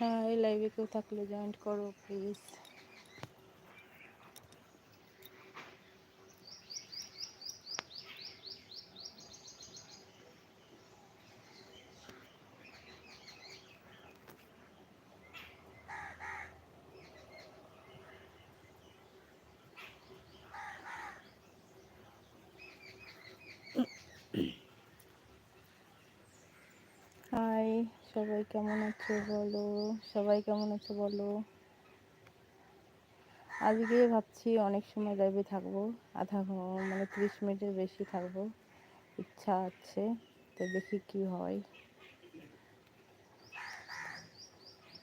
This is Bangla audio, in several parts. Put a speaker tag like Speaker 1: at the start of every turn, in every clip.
Speaker 1: হ্যাঁ এই লাইভে কেউ থাকলে জয়েন্ট করো প্লিজ হাই সবাই কেমন আছো বলো? সবাই কেমন আছো বলো? আজকে ভাবছি অনেক সময় লাইভে থাকব, আধা মানে ত্রিশ মিনিটের বেশি থাকব, ইচ্ছা আছে, তো দেখি কি হয়।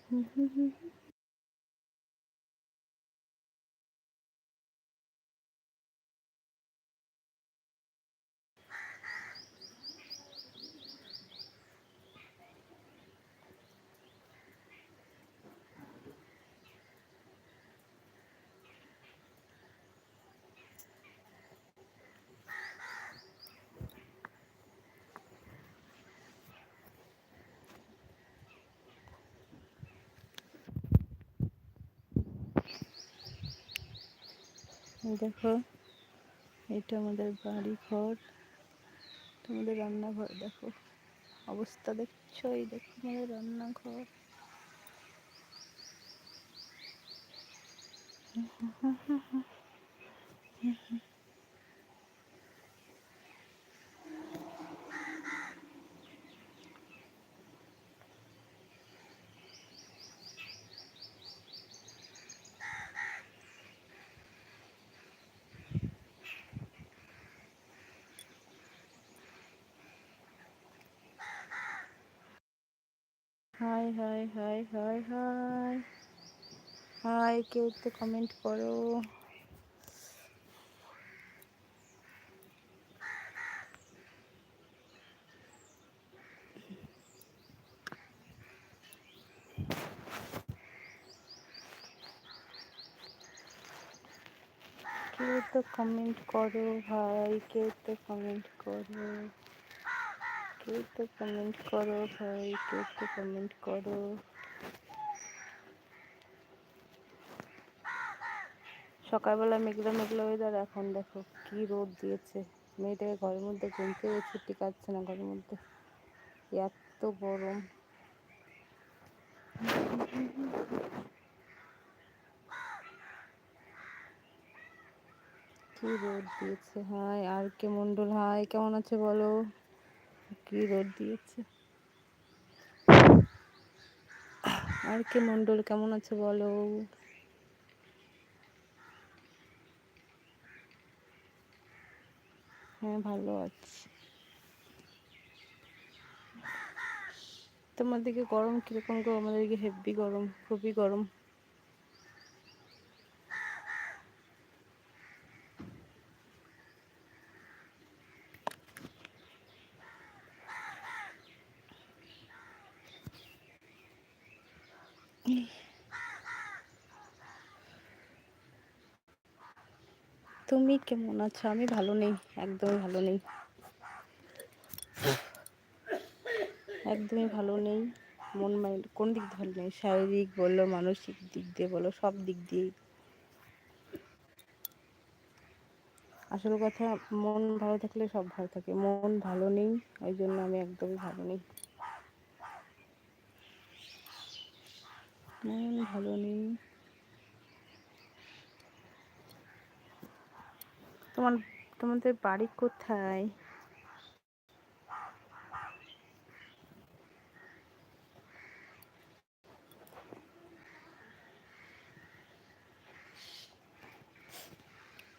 Speaker 1: হুম হুম হুম। দেখো, এটা আমাদের বাড়ি ঘর তোমাদের রান্নাঘর, দেখো। অবস্থা দেখছ? এই দেখো আমাদের রান্নাঘর। Hi hi hi hi hi. Hi, কেউ তো কমেন্ট করো। কেউ তো কমেন্ট করো, ভাই, কেউ তো কমেন্ট করো। কেউ তো কমেন্ট করো ভাই কেউ তো কমেন্ট করো। সকালবেলা মেঘলা মেঘলা ওয়েদার এখন দেখো কি রোদ দিয়েছে। মেয়েটাকে ঘরের মধ্যে ঘুমতে গেছে টিকাচ্ছে না ঘরের মধ্যে। এত গরম। কি রোদ দিয়েছে hi R K Mondal hi কেমন আছে বলো? কি রোদ দিয়েছে? আর কে মন্ডল কেমন আছে বলো? হ্যাঁ ভালো আছি। তোমার দিকে গরম কীরকম গো? আমাদের দিকে হেভি গরম, খুবই গরম। তুমি কেমন আছো? আমি ভালো নেই, একদমই ভালো নেই। একদমই ভালো নেই। মন মাইন্ড, কোন দিক ভালো নেই? শারীরিক বলো, মানসিক দিক দিয়ে বলো, সব দিক দিয়েই। আসল কথা, মন ভালো থাকলে সব ভালো থাকে। মন ভালো নেই, ওই জন্য আমি একদমই ভালো নেই। মন ভালো নেই। তোমার, তোমাদের বাড়ি কোথায়?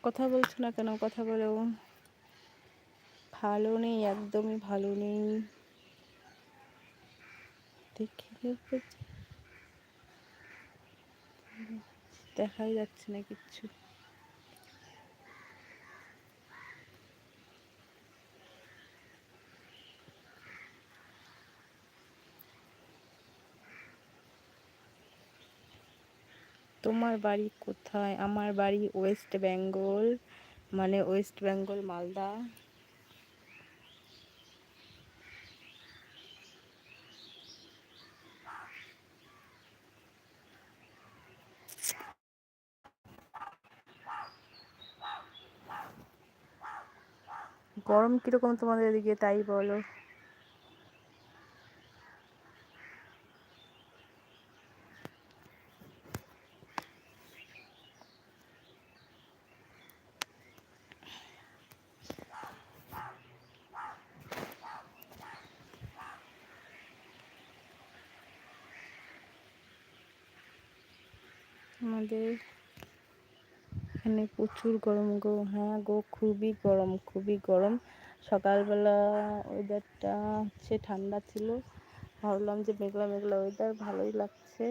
Speaker 1: কথা বলছো না কেন? কথা বলো। ভালো নেই, একদমই ভালো নেই। দেখাই যাচ্ছে না কিচ্ছু। তোমার বাড়ি কোথায়? আমার বাড়ি ওয়েস্ট বেঙ্গল মানে ওয়েস্ট বেঙ্গল, মালদা। গরম কীরকম তোমাদের এদিকে, তাই বলো। আমাদের এখানে প্রচুর গরম গো। হ্যাঁ গো, খুবই গরম খুবই গরম। সকালবেলা ওয়েদারটা হচ্ছে ঠান্ডা ছিল। ভাবলাম যে মেঘলা মেঘলা ওয়েদার ভালোই লাগছে।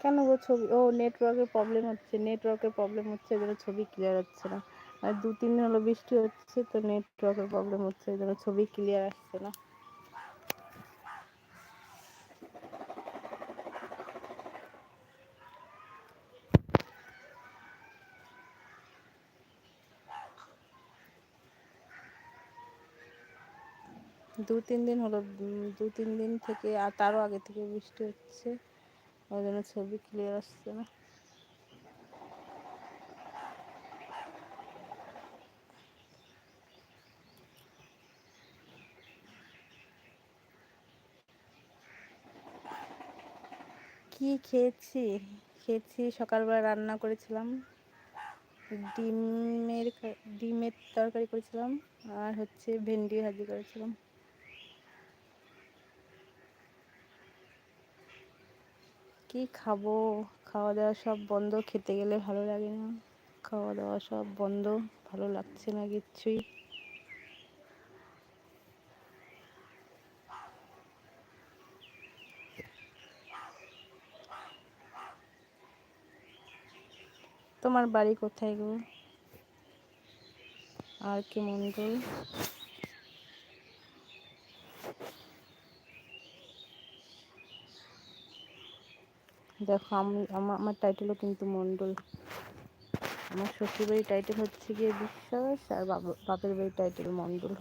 Speaker 1: কেন গো ছবি? ও নেটওয়ার্কের প্রবলেম হচ্ছে নেটওয়ার্কের প্রবলেম হচ্ছে, এই ছবি ক্লিয়ার হচ্ছে না। আর দু, তিন দিন হলো বৃষ্টি হচ্ছে, তো নেটওয়ার্কের প্রবলেম হচ্ছে জন্য ছবি ক্লিয়ার আসছে না। দু তিন দিন হলো দু তিন দিন থেকে আর তারও আগে থেকে বৃষ্টি হচ্ছে। ওই জন্য ছবি ক্লিয়ার আসছে না। কি খেয়েছি? খেয়েছি, সকালবেলা রান্না করেছিলাম। ডিমের ডিমের তরকারি করেছিলাম আর হচ্ছে ভেন্ডি ভাজি করেছিলাম। কি খাব? খাওয়া দাওয়া সব বন্ধ। খেতে গেলে ভালো লাগে না। খাওয়া দাওয়া সব বন্ধ। ভালো লাগছে না কিচ্ছুই তোমার বাড়ি কোথায় গো? আর কি মন্ডল দেখো, আমি আমার টাইটেলও কিন্তু মন্ডল আমার শ্বশুরবাড়ির টাইটেল হচ্ছে গিয়ে বিশ্বাস, আর বাপের বাড়ির টাইটেল মন্ডল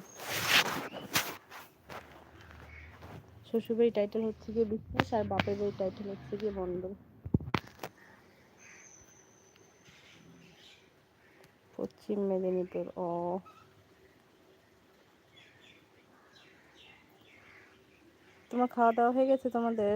Speaker 1: শ্বশুরবাড়ির টাইটেল হচ্ছে গিয়ে বিশ্বাস, আর বাপের বাড়ির টাইটেল হচ্ছে গিয়ে মন্ডল পশ্চিম মেদিনীপুর, ও। তোমার খাওয়া দাওয়া হয়ে গেছে তোমাদের?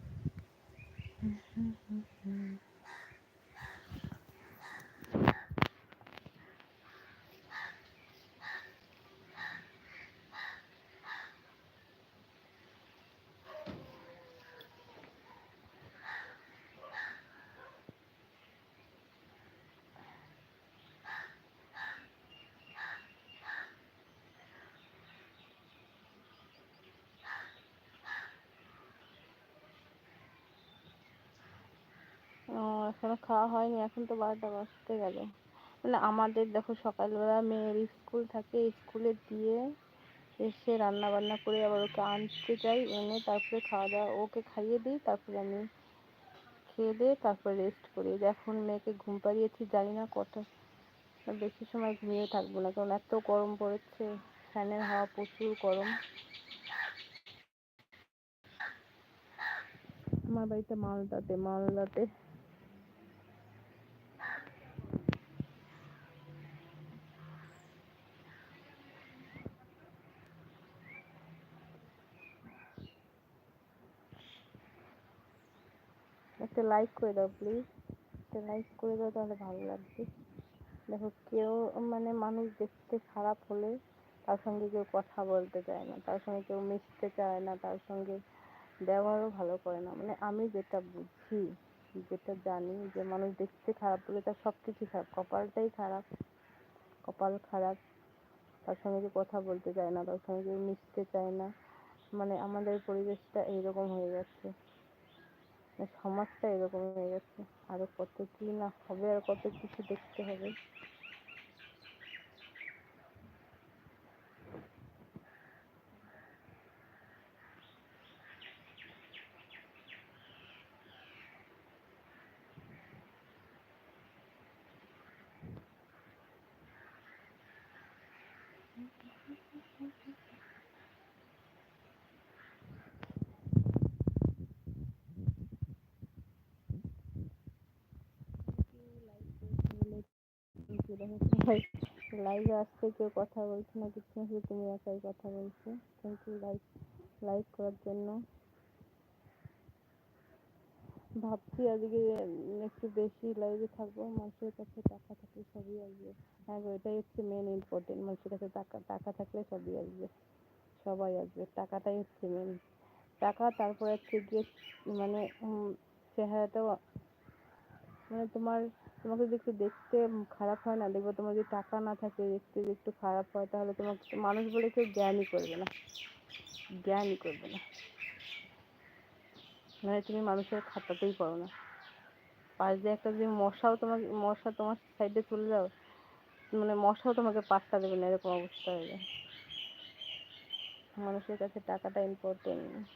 Speaker 1: এখনও খাওয়া হয়নি, এখন তো বারোটা বাজতে গেল। মানে আমাদের দেখো সকালবেলা মেয়ের স্কুল থাকে স্কুলে দিয়ে এসে রান্না বান্না করে আবার ওকে আনতে যাই, এনে তারপরে খাওয়া দাওয়া, ওকে খাইয়ে দিই, তারপরে আমি খেয়ে দিয়ে তারপরে রেস্ট করি। এখন মেয়েকে ঘুম পাড়িয়েছি, জানি না কটা বেশি সময় ঘুমিয়ে থাকব না, কারণ এত গরম পড়েছে, ফ্যানের হাওয়া প্রচুর গরম। আমার বাড়িতে মালদাতে মালদাতে একটা লাইক করে দাও প্লিজ একটা লাইক করে দাও, তাহলে ভালো লাগবে। দেখো, কেউ মানে মানুষ দেখতে খারাপ হলে তার সঙ্গে কেউ কথা বলতে চায় না, তার সঙ্গে কেউ মিশতে চায় না, তার সঙ্গে ব্যবহারও ভালো করে না। মানে আমি যেটা বুঝি, যেটা জানি যে মানুষ দেখতে খারাপ বলে তার সব কিছুই খারাপ, কপালটাই খারাপ, কপাল খারাপ। তার সঙ্গে কেউ কথা বলতে চায় না, তার সঙ্গে কেউ মিশতে চায় না। মানে আমাদের পরিবেশটা এইরকম হয়ে যাচ্ছে। সমাজটা এরকম হয়ে গেছে। আরও কত কি না হবে আর কত কিছু দেখতে হবে। লাইভে আসছে কেউ কথা বলছে না, কিছু না, শুধু তুমি একাই কথা বলছো। থ্যাংক ইউ লাইভ লাইভ করার জন্য ভাবছি আজকে একটু বেশি লাইভে থাকব। মানুষের কাছে টাকা থাকলে সবই আসবে। হ্যাঁ এটাই হচ্ছে মেন ইম্পর্টেন্ট মানুষের কাছে টাকা টাকা থাকলে সবই আসবে। সবাই আসবে। টাকাটাই হচ্ছে মেন টাকা, তারপর হচ্ছে গিয়ে মানে চেহারাটাও মানে তোমার তোমাকে যদি একটু দেখতে খারাপ হয় না, দেখবে তোমার যদি টাকা না থাকে, দেখতে যদি একটু খারাপ হয়, তাহলে তোমাকে মানুষ বলে কেউ জ্ঞানই করবে না। জ্ঞানই করবে না। মানে তুমি মানুষের খাতাতেই পড়ো না। পাশ দিয়ে একটা যদি মশাও তোমাকে, মশা তোমার সাইডে চলে যাও মানে মশাও তোমাকে পাত্তা দেবে না, এরকম অবস্থা হয়ে যায়। মানুষের কাছে টাকাটা ইম্পর্টেন্ট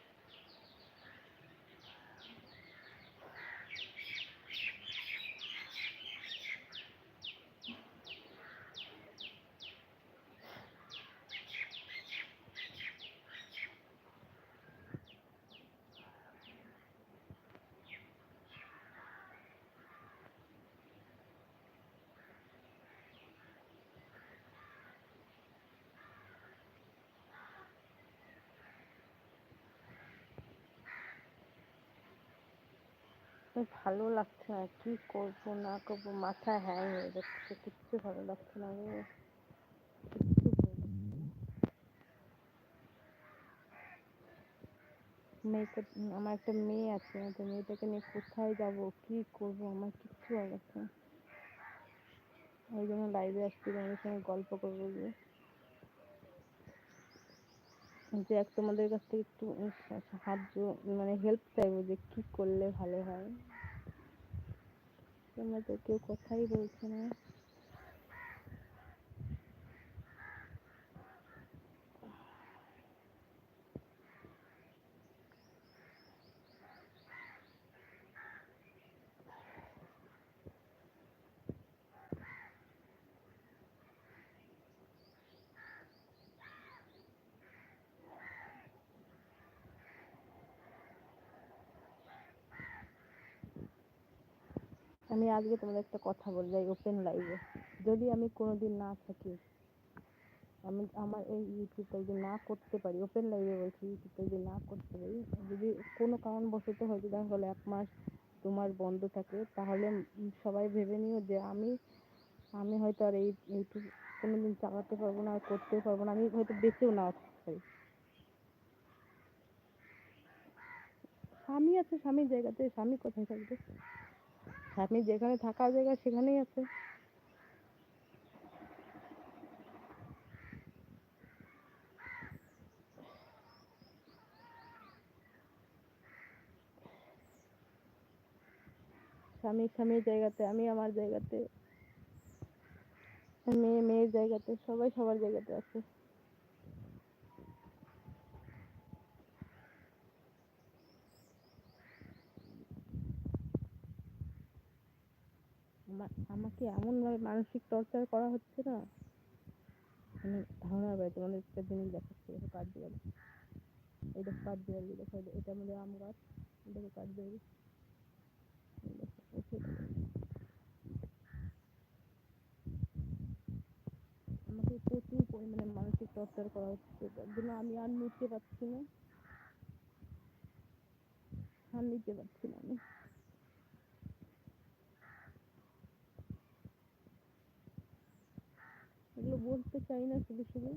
Speaker 1: ভালো লাগছে না, কি করব, না করব মাথা হ্যাং হয়ে যাচ্ছে, কিচ্ছু ভালো লাগছে না না। মেয়েকে, আমার একটা মেয়ে আছে, তো মেয়েটাকে নিয়ে কোথায় যাব, কি করব, আমার কিচ্ছু ভালো লাগছে না। ওই জন্য লাইভে আসছি, তোমাদের সঙ্গে গল্প করব যে এক তোমাদের কাছ থেকে একটু সাহায্য মানে হেল্প চাইব যে কি করলে ভালো হয়। তোমরা তো কেউ কথাই বলছো না আমি আজকে তোমাদের একটা কথা বলে যাই ওপেন লাইভে যদি আমি কোনোদিন না থাকি, আমি, আমার এই ইউটিউবটা যদি না করতে পারি ওপেন লাইভে বলছি ইউটিউবটা যদি না করতে পারি, যদি কোনো কারণবশত হয়তো দেখা গেলো এক মাস মাস বন্ধ থাকে, তাহলে সবাই ভেবে নিও যে আমি আমি হয়তো আর এই ইউটিউব কোনোদিন চালাতে পারব না, আর করতে পারব না, আমি হয়তো বেঁচেও নাও থাকতে পারি। স্বামী আছে, স্বামীর জায়গাতে, স্বামী কোথায় থাকবে? স্বামী যেখানে থাকার জায়গা সেখানেই আছে। স্বামী স্বামীর জায়গাতে, আমি আমার জায়গাতে, মেয়ে মেয়ের জায়গাতে, সবাই সবার জায়গাতে আছে আমার আমাকে এমনভাবে মানসিক টর্চার করা হচ্ছে না? মানে ধারণার বাইরে তোমাদের একটা জিনিস দেখাচ্ছি দেখো কাঠ দেওয়ালি এই দেখো কাঠ দেওয়ালি দেখো এটা- আমাদের আম গাছ দেখো কাঠ দেওয়ালি এই দেখো উঠে গেলো। আমাকে প্রচুর পরিমাণে মানসিক টর্চার করা হচ্ছে, যার জন্য আমি আর নিতে পারছি না। আর নিতে পারছি না আমি। এগুলো বলতে চাই না শুধু শুধু।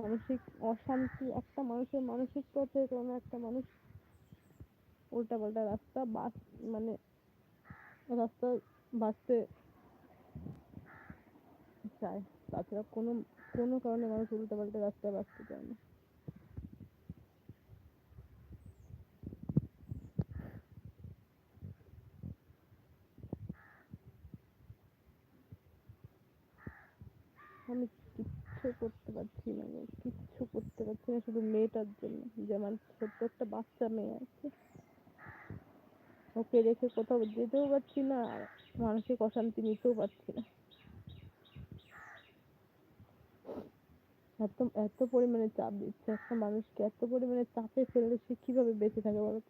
Speaker 1: মানসিক অশান্তি, একটা মানুষের মানসিক টর্চার কারণে একটা মানুষ উল্টাপাল্টা রাস্তা বাস মানে রাস্তা বাঁচতে চায়। তাছাড়া কোনো কোনো কারণে মানুষ উল্টাপাল্টা রাস্তায় বাঁচতে চায় না আমি কিচ্ছু করতে পারছি না গো কিচ্ছু করতে পারছি না শুধু মেয়েটার জন্য, যে আমার ছোট্ট একটা বাচ্চা মেয়ে আছে। ওকে রেখে কোথাও যেতেও পারছি না, আর মানসিক অশান্তি নিতেও পারছি না। এত এত পরিমাণে চাপ দিচ্ছে, একটা মানুষকে এত পরিমাণে চাপে ফেললে সে কীভাবে বেঁচে থাকে বলো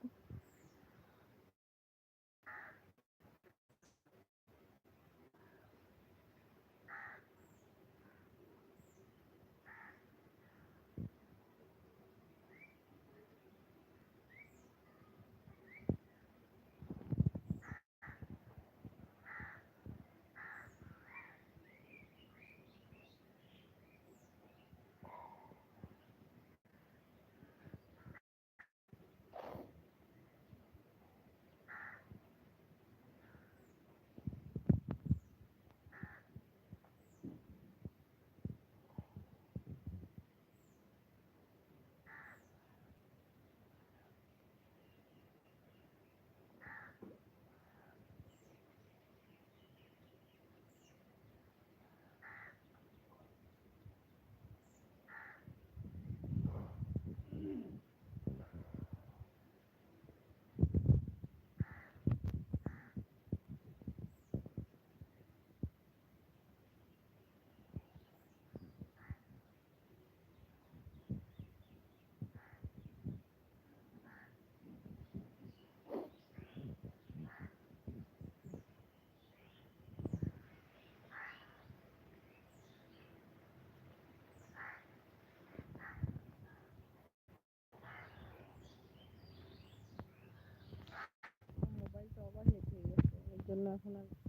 Speaker 1: জন্য এখন আর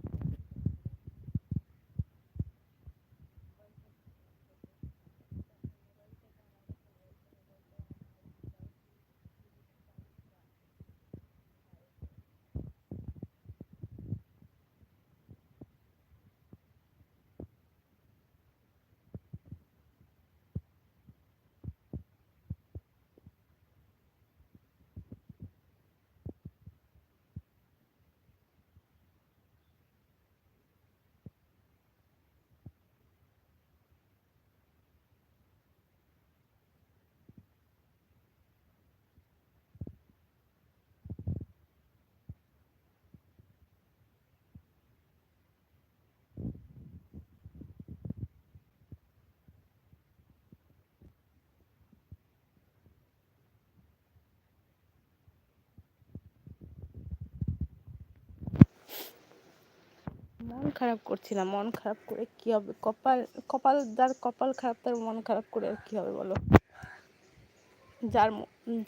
Speaker 1: মন খারাপ করছি না মন খারাপ করে কি হবে? কপাল কপাল যার কপাল খারাপ তার মন খারাপ করে আর কি হবে বলো? যার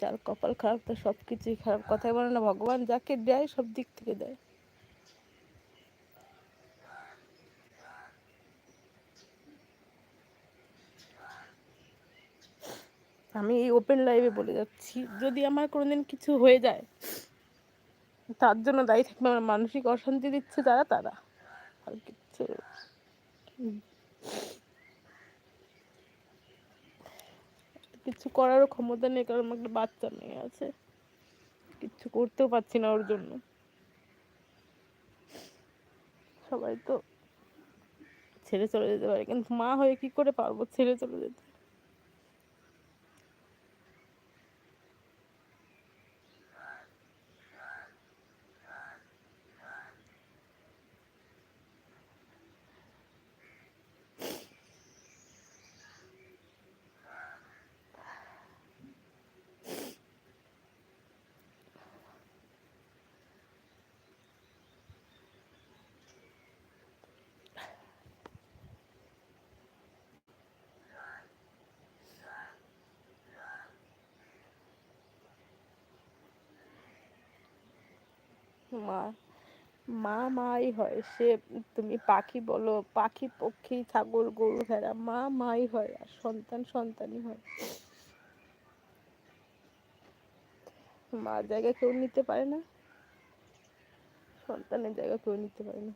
Speaker 1: যার কপাল খারাপ তার সব কিছুই খারাপ। কথাই বলে না, ভগবান যাকে দেয় সব দিক থেকে দেয়। আমি এই ওপেন লাইভে বলে যাচ্ছি, যদি আমার কোনোদিন কিছু হয়ে যায়, তার জন্য দায়ী থাকবে আমার মানসিক অশান্তি দিচ্ছে যারা তারা। আর কিচ্ছু কিছু করারও ক্ষমতা নেই, কারণ আমার একটা বাচ্চা মেয়ে আছে। কিছু করতেও পারছি না ওর জন্য। সবাই তো ছেড়ে চলে যেতে পারে, কিন্তু মা হয়ে কি করে পারব? ছেড়ে চলে যেতে। মা মা মাই হয় সে, তুমি পাখি বলো, পাখি পক্ষী, ছাগল, গরু, ভেড়া, মা মাই হয় আর সন্তান সন্তানই হয়। মার জায়গা কেউ নিতে পারে না, সন্তানের জায়গা কেউ নিতে পারে না।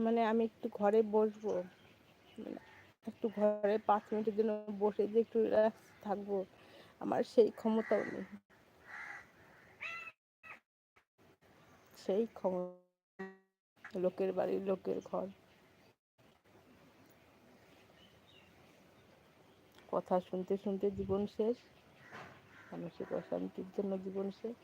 Speaker 1: মানে আমি একটু ঘরে বসবো। মানে একটু ঘরে পাঁচ মিনিটের জন্য বসে যে একটু রিল্যাক্স থাকব, আমার সেই ক্ষমতাও নেই। সেই ক্ষমতা লোকের বাড়ি, লোকের ঘর। কথা শুনতে শুনতে জীবন শেষ, মানসিক অশান্তির জন্য জীবন শেষ।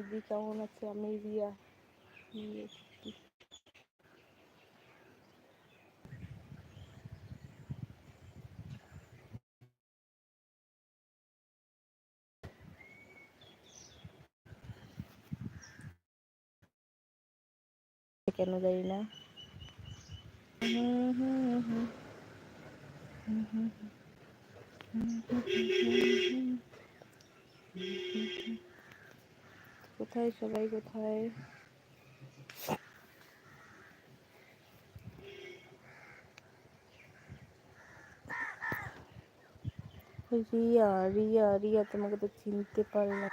Speaker 1: দিদি কেমন আছে আমি রিয়া রিয়া কি- কেন জানি না কোথায় সবাই কোথায়? রিয়া রিয়া রিয়া তোমাকে তো চিনতে পারলাম।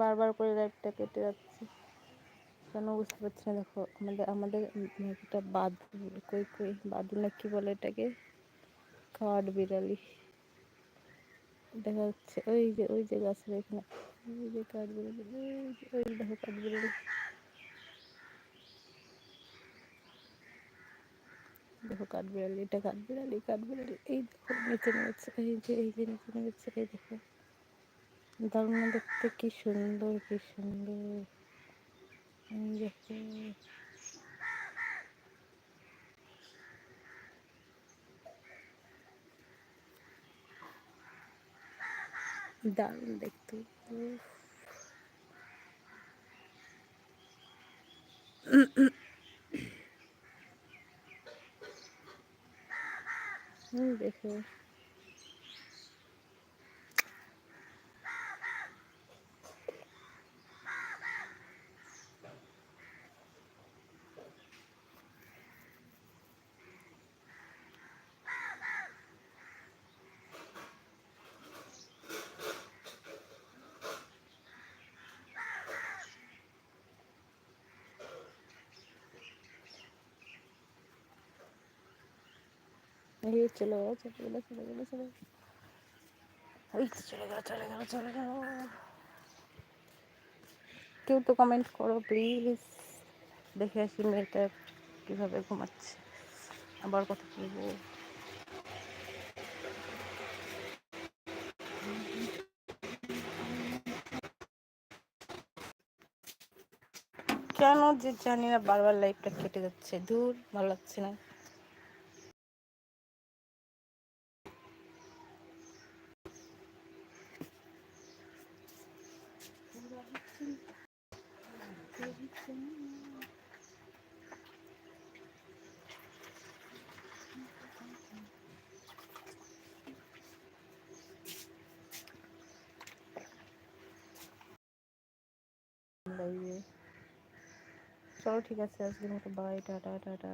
Speaker 1: বারবার করে লাইটটা কেটে যাচ্ছে। কেন বুঝতে পারছি না, দেখো, আমাদের আমাদের একটা বাদ কই কই বাদু না কি বলে এটাকে? কাঠ বিড়ালি। দেখা যাচ্ছে, ওই যে ওই যে গাছের এখানে, ওই যে কাঠ বিড়ালি, ওই দেখো কাঠ বিড়ালি। দেখো কাঠ বিড়ালি, এটা কাঠ বিড়ালি কাঠ বিড়ালি, এই দেখো, নিচে নেমেছে, এই যে এই যে নিচে নেমেছে, এই দেখো। দারুণ দেখতে কি সুন্দর কি সুন্দর। দেখো। দারুণ দেখতে। দেখো। চলে চলে গেল, চলে চলে চলে গেল চলে গেল চলে গেল। কেউ তো কমেন্ট করো প্লিজ দেখে আসি মেয়েটা কীভাবে ঘুমাচ্ছে। আবার কথা বলব। কেন যে জানি না, বারবার লাইফটা কেটে যাচ্ছে। দূর ভালো লাগছে না। চলো ঠিক আছে আজকের মতো বাই টাটা টাটা